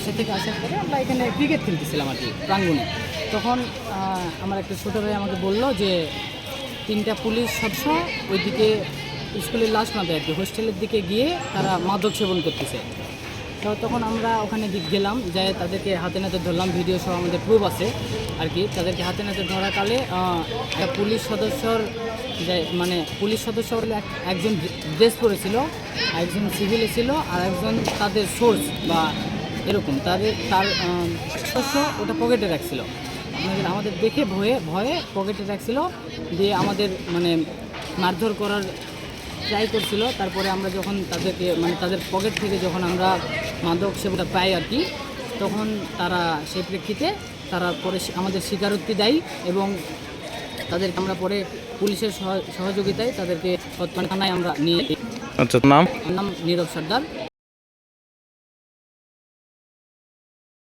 বাসা থেকে আসার পরে আমরা এখানে ক্রিকেট খেলতেছিলাম আর কি, প্রাঙ্গণে। তখন আমার একটা ছোটো ভাই আমাকে বলল যে, তিনটা পুলিশ সদস্য ওইদিকে স্কুলের লাস্ট মাথায় আর কি, হোস্টেলের দিকে গিয়ে তারা মাদক সেবন করতেছে। তো তখন আমরা ওখানে গেলাম যাই তাদেরকে হাতে নাতে ধরলাম ভিডিও সহ আমাদের প্রুফ আছে আর কি। তাদেরকে হাতে নাতে ধরাকালে একটা পুলিশ সদস্যর যে মানে পুলিশ সদস্য এক- একজন ড্রেস পরেছিল, একজন সিভিলে ছিল আর একজন তাদের সোর্স বা এরকম। তাদের তার সদস্য ওটা পকেটে রাখছিল। আমাদের আমাদের দেখে ভয়ে ভয়ে পকেটে রাখছিল দিয়ে আমাদের মানে মারধর করার ট্রাই করছিল। তারপরে আমরা যখন তাদেরকে মানে তাদের পকেট থেকে যখন আমরা মাদক সেবটা পাই আর কি তখন তারা সেই প্রেক্ষিতে তারা পরে আমাদের স্বীকারোক্তি দেয় এবং তাদেরকে আমরা পরে পুলিশের সহ- সহযোগিতায় তাদেরকে থানায় আমরা নিয়ে আচ্ছা নাম? নাম নীরব সর্দার।